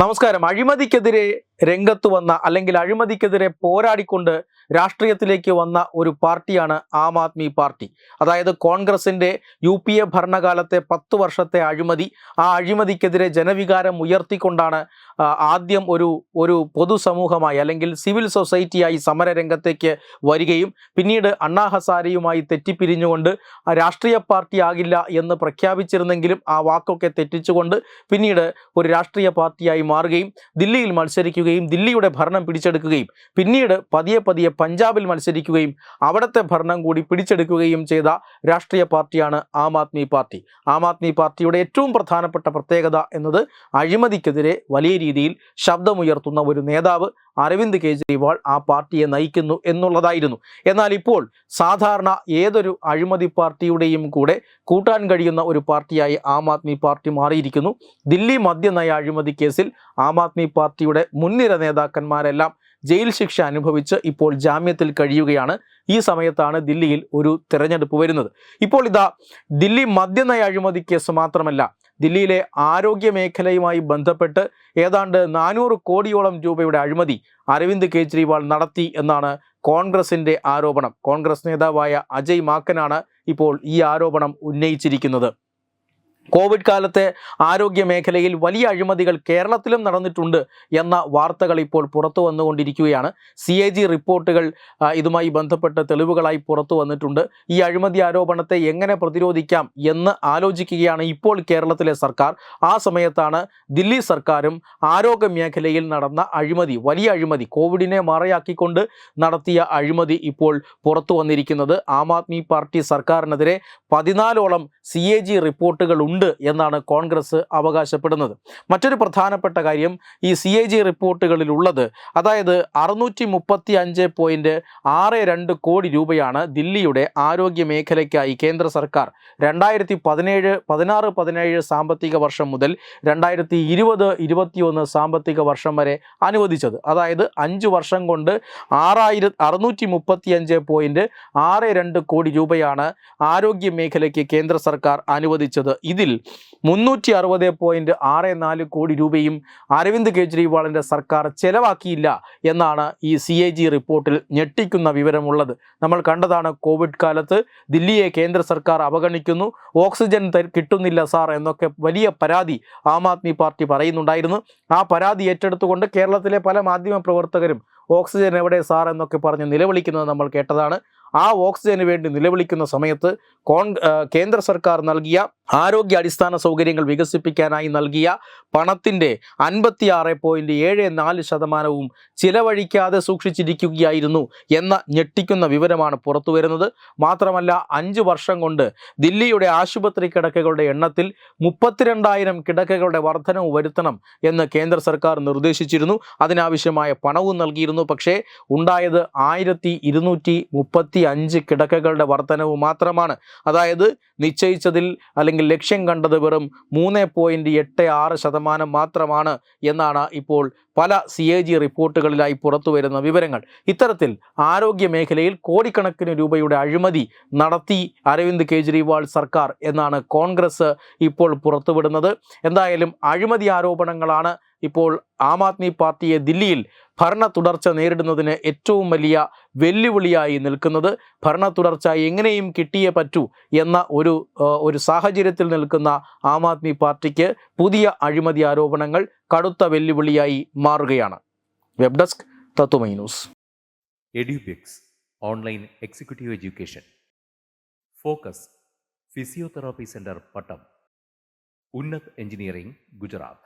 നമസ്കാരം. അഴിമതിക്കെതിരെ രംഗത്ത് വന്ന അല്ലെങ്കിൽ അഴിമതിക്കെതിരെ പോരാടിക്കൊണ്ട് രാഷ്ട്രീയത്തിലേക്ക് വന്ന ഒരു പാർട്ടിയാണ് ആം ആദ്മി പാർട്ടി. അതായത് കോൺഗ്രസിന്റെ യു പി എ ഭരണകാലത്തെ പത്ത് വർഷത്തെ അഴിമതി ആ അഴിമതിക്കെതിരെ ജനവികാരം ഉയർത്തിക്കൊണ്ടാണ് ആദ്യം ഒരു ഒരു പൊതുസമൂഹമായി അല്ലെങ്കിൽ സിവിൽ സൊസൈറ്റിയായി സമരരംഗത്തേക്ക് വരികയും പിന്നീട് അണ്ണാ ഹസാരിയുമായി തെറ്റിപ്പിരിഞ്ഞുകൊണ്ട് രാഷ്ട്രീയ പാർട്ടി ആകില്ല എന്ന് പ്രഖ്യാപിച്ചിരുന്നെങ്കിലും ആ വാക്കൊക്കെ തെറ്റിച്ചുകൊണ്ട് പിന്നീട് ഒരു രാഷ്ട്രീയ പാർട്ടിയായി മാറുകയും ദില്ലിയിൽ മത്സരിക്കുകയും ദില്ലിയുടെ ഭരണം പിടിച്ചെടുക്കുകയും പിന്നീട് പതിയെ പതിയെ പഞ്ചാബിൽ മത്സരിക്കുകയും അവിടുത്തെ ഭരണം കൂടി പിടിച്ചെടുക്കുകയും ചെയ്ത രാഷ്ട്രീയ പാർട്ടിയാണ് ആം ആദ്മി പാർട്ടി. ആം ആദ്മി പാർട്ടിയുടെ ഏറ്റവും പ്രധാനപ്പെട്ട പ്രത്യേകത എന്നത് അഴിമതിക്കെതിരെ വലിയ രീതിയിൽ ശബ്ദമുയർത്തുന്ന ഒരു നേതാവ് അരവിന്ദ് കെജ്രിവാൾ ആ പാർട്ടിയെ നയിക്കുന്നു എന്നുള്ളതായിരുന്നു. എന്നാൽ ഇപ്പോൾ സാധാരണ ഏതൊരു അഴിമതി പാർട്ടിയുടെയും കൂടെ കൂട്ടാൻ കഴിയുന്ന ഒരു പാർട്ടിയായി ആം ആദ്മി പാർട്ടി മാറിയിരിക്കുന്നു. ദില്ലി മദ്യനയ അഴിമതി കേസിൽ ആം ആദ്മി പാർട്ടിയുടെ മുൻനിര നേതാക്കന്മാരെല്ലാം ജയിൽ ശിക്ഷ അനുഭവിച്ച് ഇപ്പോൾ ജാമ്യത്തിൽ കഴിയുകയാണ്. ഈ സമയത്താണ് ദില്ലിയിൽ ഒരു തിരഞ്ഞെടുപ്പ് വരുന്നത്. ഇപ്പോൾ ഇതാ ദില്ലി മദ്യനയ അഴിമതി കേസ് മാത്രമല്ല ദില്ലിയിലെ ആരോഗ്യ മേഖലയുമായി ബന്ധപ്പെട്ട് ഏതാണ്ട് നാനൂറ് കോടിയോളം രൂപയുടെ അഴിമതി അരവിന്ദ് കെജ്രിവാൾ നടത്തി എന്നാണ് കോൺഗ്രസിന്റെ ആരോപണം. കോൺഗ്രസ് നേതാവായ അജയ് മാക്കനാണ് ഇപ്പോൾ ഈ ആരോപണം ഉന്നയിച്ചിരിക്കുന്നത്. കോവിഡ് കാലത്തെ ആരോഗ്യ മേഖലയിൽ വലിയ അഴിമതികൾ കേരളത്തിലും നടന്നിട്ടുണ്ട് എന്ന വാർത്തകൾ ഇപ്പോൾ പുറത്തു വന്നുകൊണ്ടിരിക്കുകയാണ്. സി എ ജി റിപ്പോർട്ടുകൾ ഇതുമായി ബന്ധപ്പെട്ട് തെളിവുകളായി പുറത്തു വന്നിട്ടുണ്ട്. ഈ അഴിമതി ആരോപണത്തെ എങ്ങനെ പ്രതിരോധിക്കാം എന്ന് ആലോചിക്കുകയാണ് ഇപ്പോൾ കേരളത്തിലെ സർക്കാർ. ആ സമയത്താണ് ദില്ലി സർക്കാരും ആരോഗ്യ മേഖലയിൽ നടന്ന അഴിമതി വലിയ അഴിമതി കോവിഡിനെ മറയാക്കിക്കൊണ്ട് നടത്തിയ അഴിമതി ഇപ്പോൾ പുറത്തു വന്നിരിക്കുന്നത്. ആം ആദ്മി പാർട്ടി സർക്കാരിനെതിരെ പതിനാലോളം സി എ ജി റിപ്പോർട്ടുകൾ ഉണ്ട് എന്നാണ് കോൺഗ്രസ് അവകാശപ്പെടുന്നത്. മറ്റൊരു പ്രധാനപ്പെട്ട കാര്യം ഈ സി എ ജി റിപ്പോർട്ടുകളിലുള്ളത്. അതായത് അറുന്നൂറ്റി മുപ്പത്തി അഞ്ച് പോയിന്റ് ആറ് രണ്ട് കോടി രൂപയാണ് ദില്ലിയുടെ ആരോഗ്യ മേഖലയ്ക്കായി കേന്ദ്ര സർക്കാർ. രണ്ടായിരത്തി പതിനേഴ് പതിനാറ് പതിനേഴ് സാമ്പത്തിക വർഷം മുതൽ രണ്ടായിരത്തി ഇരുപത് ഇരുപത്തിയൊന്ന് സാമ്പത്തിക വർഷം വരെ അനുവദിച്ചത്. അതായത് അഞ്ച് വർഷം കൊണ്ട് ആറായിര അറുന്നൂറ്റി മുപ്പത്തി അഞ്ച് പോയിന്റ് ആറ് രണ്ട് കോടി രൂപയാണ് ആരോഗ്യ മേഖലയ്ക്ക് കേന്ദ്ര സർക്കാർ അനുവദിച്ചത്. ഇതിൽ മുന്നൂറ്റി അറുപത് പോയിന്റ് ആറ് നാല് കോടി രൂപയും അരവിന്ദ് കെജ്രിവാളിന്റെ സർക്കാർ ചെലവാക്കിയില്ല എന്നാണ് ഈ സി എ ജി റിപ്പോർട്ടിൽ ഞെട്ടിക്കുന്ന വിവരമുള്ളത്. നമ്മൾ കണ്ടതാണ് കോവിഡ് കാലത്ത് ദില്ലിയെ കേന്ദ്ര സർക്കാർ അവഗണിക്കുന്നു ഓക്സിജൻ കിട്ടുന്നില്ല സാർ എന്നൊക്കെ വലിയ പരാതി ആം ആദ്മി പാർട്ടി പറയുന്നുണ്ടായിരുന്നു. ആ പരാതി ഏറ്റെടുത്തുകൊണ്ട് കേരളത്തിലെ പല മാധ്യമ പ്രവർത്തകരും ഓക്സിജൻ എവിടെ സാർ എന്നൊക്കെ പറഞ്ഞ് നിലവിളിക്കുന്നത് നമ്മൾ കേട്ടതാണ്. ആ ഓക്സിജന് വേണ്ടി നിലവിളിക്കുന്ന സമയത്ത് കോൺ കേന്ദ്ര സർക്കാർ നൽകിയ ആരോഗ്യ അടിസ്ഥാന സൗകര്യങ്ങൾ വികസിപ്പിക്കാനായി നൽകിയ പണത്തിന്റെ അൻപത്തിയാറ് പോയിന്റ് ഏഴ് നാല് ശതമാനവും ചിലവഴിക്കാതെ സൂക്ഷിച്ചിരിക്കുകയായിരുന്നു എന്ന ഞെട്ടിക്കുന്ന വിവരമാണ് പുറത്തു വരുന്നത്. മാത്രമല്ല അഞ്ച് വർഷം കൊണ്ട് ദില്ലിയുടെ ആശുപത്രി കിടക്കകളുടെ എണ്ണത്തിൽ മുപ്പത്തിരണ്ടായിരം കിടക്കകളുടെ വർധനവ് വരുത്തണം എന്ന് കേന്ദ്ര സർക്കാർ നിർദ്ദേശിച്ചിരുന്നു. അതിനാവശ്യമായ പണവും നൽകിയിരുന്നു. പക്ഷേ ഉണ്ടായത് ആയിരത്തി ഇരുന്നൂറ്റി മുപ്പത്തി അഞ്ച് കിടക്കകളുടെ വർധനവ് മാത്രമാണ്. അതായത് നിശ്ചയിച്ചതിൽ അല്ലെങ്കിൽ ലക്ഷ്യം കണ്ടത് വെറും മൂന്ന് പോയിന്റ് എട്ട് ആറ് ശതമാനം മാത്രമാണ് എന്നാണ് ഇപ്പോൾ പല സി എ ജി റിപ്പോർട്ടുകളിലായി പുറത്തു വരുന്ന വിവരങ്ങൾ. ഇത്തരത്തിൽ ആരോഗ്യ മേഖലയിൽ കോടിക്കണക്കിന് രൂപയുടെ അഴിമതി നടത്തി അരവിന്ദ് കെജ്രിവാൾ സർക്കാർ എന്നാണ് കോൺഗ്രസ് ഇപ്പോൾ പുറത്തുവിടുന്നത്. എന്തായാലും അഴിമതി ആരോപണങ്ങളാണ് ഇപ്പോൾ ആം ആദ്മി പാർട്ടിയെ ദില്ലിയിൽ ഭരണ തുടർച്ച നേരിടുന്നതിന് ഏറ്റവും വലിയ വെല്ലുവിളിയായി നിൽക്കുന്നത് ഭരണ തുടർച്ച എങ്ങനെയും കിട്ടിയേ പറ്റൂ എന്ന ഒരു ഒരു സാഹചര്യത്തിൽ നിൽക്കുന്ന ആം ആദ്മി പാർട്ടിക്ക് പുതിയ അഴിമതി ആരോപണങ്ങൾ കടുത്ത വെല്ലുവിളിയായി മാറുകയാണ്. Web desk Tatwamayi news. Edubix online executive education. Focus physiotherapy centre Pattom. Unnat engineering Gujarat.